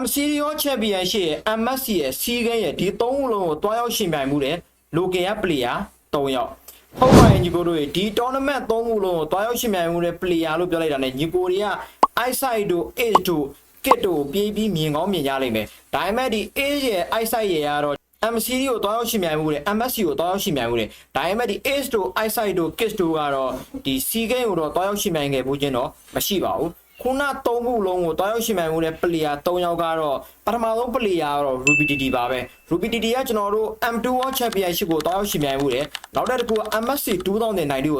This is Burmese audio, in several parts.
MCDO Championship ရဲ့ MSC ရဲ့စီးကန်းရဲ့ဒီသုံးလုံးကိုတွားရောက်ရှင်ပြိုင်မှုတဲ့ local player 3ယောက်ဟုတ်ပါရဲ့ညီကိုတို့ရေဒီ tournament သုံးခုလုံးကိုတွားရောက်ရှင်ပြိုင်မှုတဲ့ player လို့ပြောလိုက်တာ ਨੇ ညီကိုတွေက eyesight တို့ ace တို့ kit တို့ပြေးပြီးမြင်ကောင်းမြင်ကြလိမ့်မယ်ဒါပေမဲ့ဒီ ace ရဲ့ eyesight ရဲ့ကတော့ MCD ကိုတွားရောက်ရှင်ပြိုင်မှုတဲ့ MSC ကိုတွားရောက်ရှင်ပြိုင်မှုတဲ့ဒါပေမဲ့ဒီ ace တို့ eyesight တို့ kit တို့ကတော့ဒီ C game ကိုတော့တွားရောက်ရှင်ပြိုင်ခဲ့ဘူးချင်းတော့မရှိပါဘူး ခုနသုံးခုလုံးကိုတွားရောက်ရှင်ပြိုင်မှုတဲ့ player 3ယောက်ကတော့ပထမဆုံး player ကတော့ Ruby DD ပါပဲ Ruby DD ကကျွန်တော်တို့ M2 World Championship ကိုတွားရောက်ရှင်ပြိုင်မှုတဲ့နောက်တစ်ခုက MSC 2090ကို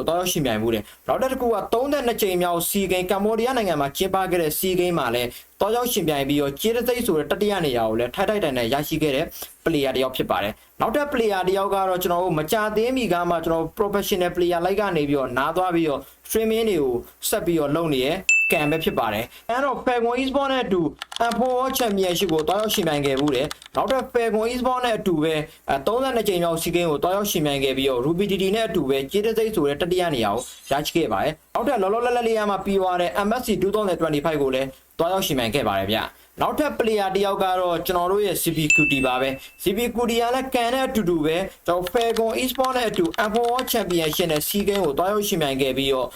တွားရောက်ရှင်ပြိုင်မှုတဲ့နောက်တစ်ခုက32ကြိမ်မြောက် C game ကမ္ဘောဒီးယားနိုင်ငံမှာကျင်းပခဲ့တဲ့ C game မှာလည်းတွားရောက်ရှင်ပြိုင်ပြီးတော့ကျေးတသိပ်ဆိုတဲ့တတိယနေရာကိုလည်းထိုက်ထိုက်တန်တန်ရရှိခဲ့တဲ့ player တစ်ယောက်ဖြစ်ပါတယ်နောက်ထပ် player တစ်ယောက်ကတော့ကျွန်တော်တို့မကြသေးမီကမှကျွန်တော်တို့ professional player လိုက်ကနေပြီးတော့နားသွားပြီးတော့ streaming တွေကိုဆက်ပြီးတော့လုပ်နေရ ကံပဲဖြစ်ပါတယ်အဲတော့ Falcon Esport နဲ့အတူ M4 World Championship ကိုတွားရောက်ရှင်ပြိုင်ခဲ့ဘူးတယ်နောက်ထပ် Falcon Esport နဲ့အတူပဲအဲ32ကြိမ်မြောက်စီးကင်းကိုတွားရောက်ရှင်ပြိုင်ခဲ့ပြီးတော့ Ruby DD နဲ့အတူပဲကျေးတသိပ်ဆိုတဲ့တတိယနေရာကိုရရှိခဲ့ပါတယ်နောက်ထပ်လောလောလတ်လတ်လေးရမှာပြီးသွားတဲ့ MSC 2025ကိုလည်းတွားရောက်ရှင်ပြိုင်ခဲ့ပါတယ်ဗျနောက်ထပ် player တယောက်ကတော့ကျွန်တော်တို့ရဲ့ CPQT ပါပဲ CPQT ကလည်းကန်တဲ့အတူတူပဲကျွန်တော် Falcon Esport နဲ့အတူ M4 World Championship နဲ့စီးကင်းကိုတွားရောက်ရှင်ပြိုင်ခဲ့ပြီးတော့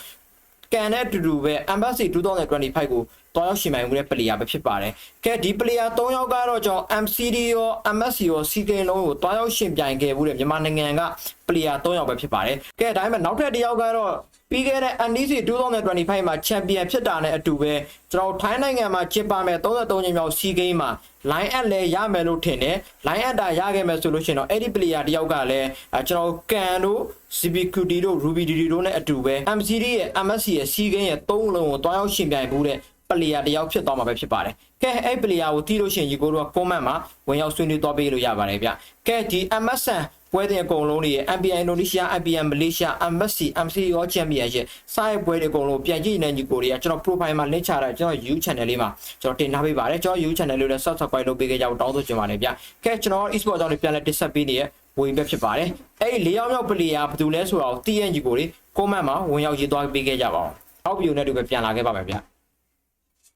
ကန်တဲ့အတူတူပဲ Embassy 2025ကို တွားရောက်ရှင်ပြိုင်မှုတဲ့ player ပဲဖြစ်ပါတယ်။ကဲဒီ player 3ယောက်ကတော့ကျွန်တော် MCD ရော MSC ရောစီးကင်းလုံးကိုတွားရောက်ရှင်ပြိုင်ခဲ့မှုတဲ့မြန်မာနိုင်ငံက player 3ယောက်ပဲဖြစ်ပါတယ်။ကဲဒါပေမဲ့နောက်ထပ်တစ်ယောက်ကတော့ပြီးခဲ့တဲ့ NDC 2025မှာ champion ဖြစ်တာနဲ့အတူပဲကျွန်တော်ထိုင်းနိုင်ငံမှာကျင်းပမဲ့33ကြိမ်မြောက် SEA Games မှာ line at လဲရမယ်လို့ထင်တယ် line at တာရခဲ့မယ်ဆိုလို့ရှိရင်တော့အဲ့ဒီ player တယောက်ကလည်းအဲကျွန်တော်ကန်တို့ CBQT တို့ Ruby DD တို့နဲ့အတူပဲ MCD ရဲ့ MSC ရဲ့ SEA Games ရဲ့သုံးလုံးကိုတွားရောက်ရှင်ပြိုင်မှုတဲ့ player တယောက်ဖြစ်သွားမှာပဲဖြစ်ပါတယ်။ကဲအဲ့ player ကိုတီးလို့ရှိရင်ဒီကိုတို့က comment မှာဝင်ရောက်ဆွေးနွေးသွားပေးလို့ရပါတယ်ဗျ။ကဲဒီ MSN ပွဲတွေအကုန်လုံးတွေ MPI Indonesia, MPI Malaysia, MSC, MCO Championship စတဲ့ပွဲတွေအကုန်လုံးပြန်ကြည့်နေညီကိုတွေကကျွန်တော် profile မှာ link ချတာကျွန်တော် YouTube channel လေးမှာကျွန်တော်တင်ထားပေးပါတယ်ကျွန်တော် YouTube channel လေးလည်း subscribe လုပ်ပေးကြအောင်တောင်းဆိုချင်ပါတယ်ဗျ။ကဲကျွန်တော် e-sport အကြောင်းတွေပြန်လဲတင်ဆက်ပေးနေရဝင်ပဲဖြစ်ပါတယ်။အဲ့ဒီ၄ယောက်မြောက် player ဘယ်သူလဲဆိုတာကိုတည်ရညီကိုတွေ comment မှာဝင်ရောက်ရေးသွားပေးခဲ့ကြပါအောင်။အောက်ဗီဒီယိုနဲ့တူပဲပြန်လာခဲ့ပါမယ်ဗျ။